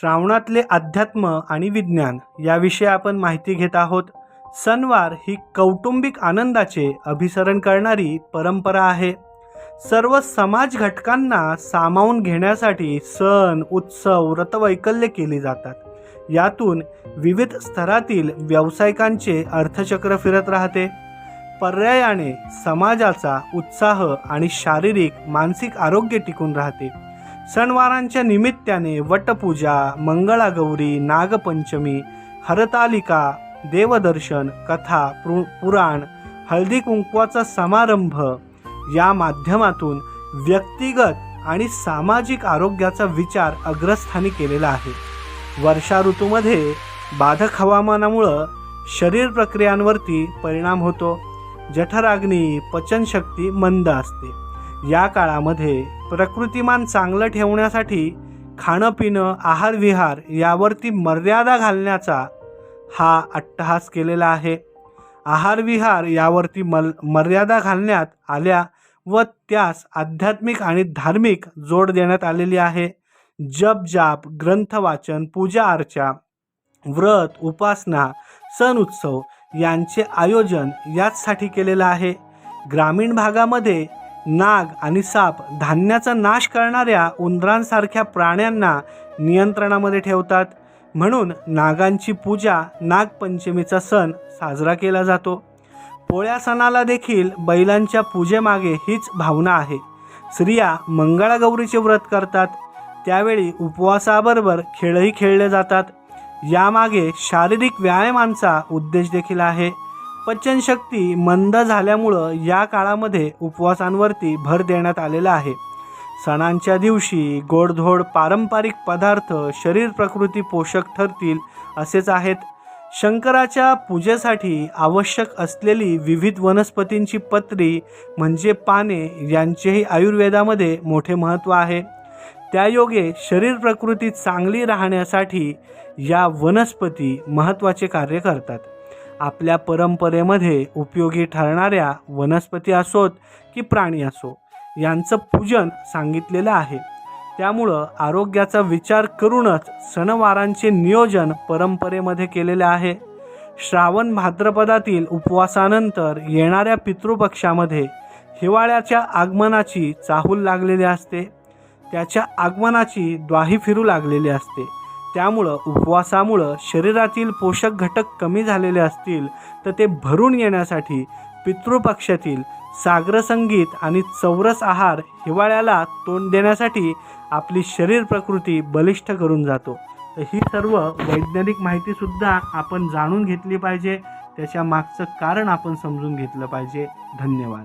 श्रावणातले अध्यात्म आणि विज्ञान याविषयी आपण माहिती घेत आहोत. सणवार ही कौटुंबिक आनंदाचे अभिसरण करणारी परंपरा आहे. सर्व समाज घटकांना सामावून घेण्यासाठी सण उत्सव व्रतवैकल्य केली जातात. यातून विविध स्तरातील व्यावसायिकांचे अर्थचक्र फिरत राहते. पर्यायाने समाजाचा उत्साह आणि शारीरिक मानसिक आरोग्य टिकून राहते. सणवारांच्या निमित्ताने वटपूजा मंगळागौरी नागपंचमी हरतालिका देवदर्शन कथा पु पुराण हळदी कुंकवाचा समारंभ या माध्यमातून व्यक्तिगत आणि सामाजिक आरोग्याचा विचार अग्रस्थानी केलेला आहे. वर्षा ऋतूमध्ये बाधक हवामानामुळं शरीर प्रक्रियांवरती परिणाम होतो. जठराग्नी पचनशक्ती मंद असते. या काळामध्ये प्रकृतिमान चांगलं ठेवण्यासाठी खाणं पिणं आहार विहार यावरती मर्यादा घालण्याचा हा अट्टहास केलेला आहे. आहार विहार यावरती मल मर्यादा घालण्यात आल्या व त्यास आध्यात्मिक आणि धार्मिक जोड देण्यात आलेली आहे. जप जाप ग्रंथ वाचन पूजा अर्चा व्रत उपासना सण उत्सव यांचे आयोजन याचसाठी केलेलं आहे. ग्रामीण भागामध्ये नाग आणि साप धान्याचा नाश करणाऱ्या उंदरांसारख्या प्राण्यांना नियंत्रणामध्ये ठेवतात. म्हणून नागांची पूजा नागपंचमीचा सण साजरा केला जातो. पोळ्या सणाला देखील बैलांच्या पूजेमागे हीच भावना आहे. स्त्रिया मंगळागौरीचे व्रत करतात. त्यावेळी उपवासाबरोबर खेळही खेळले जातात. यामागे शारीरिक व्यायामांचा उद्देश देखील आहे. पचनशक्ती मंद झाल्यामुळं या काळामध्ये उपवासांवरती भर देण्यात आलेला आहे. सणांच्या दिवशी गोडधोड पारंपरिक पदार्थ शरीर प्रकृती पोषक ठरतील असेच आहेत. शंकराच्या पूजेसाठी आवश्यक असलेली विविध वनस्पतींची पत्री म्हणजे पाने यांचेही आयुर्वेदामध्ये मोठे महत्त्व आहे. त्यायोगे शरीर प्रकृती चांगली राहण्यासाठी या वनस्पती महत्त्वाचे कार्य करतात. आपल्या परंपरेमध्ये उपयोगी ठरणाऱ्या वनस्पती असोत की प्राणी असो यांचं पूजन सांगितलेलं आहे. त्यामुळं आरोग्याचा विचार करूनच सणवारांचे नियोजन परंपरेमध्ये केलेले आहे. श्रावण भाद्रपदातील उपवासानंतर येणाऱ्या पितृपक्षामध्ये हिवाळ्याच्या आगमनाची चाहूल लागलेली असते. त्याच्या आगमनाची द्वाही फिरू लागलेली असते. त्यामुळं उपवासामुळं शरीरातील पोषक घटक कमी झालेले असतील तर ते भरून येण्यासाठी पितृपक्षातील सागरसंगीत आणि चौरस आहार हिवाळ्याला तोंड देण्यासाठी आपली शरीर प्रकृती बलिष्ठ करून जातो. तर ही सर्व वैज्ञानिक माहितीसुद्धा आपण जाणून घेतली पाहिजे. त्याच्या मागचं कारण आपण समजून घेतलं पाहिजे. धन्यवाद.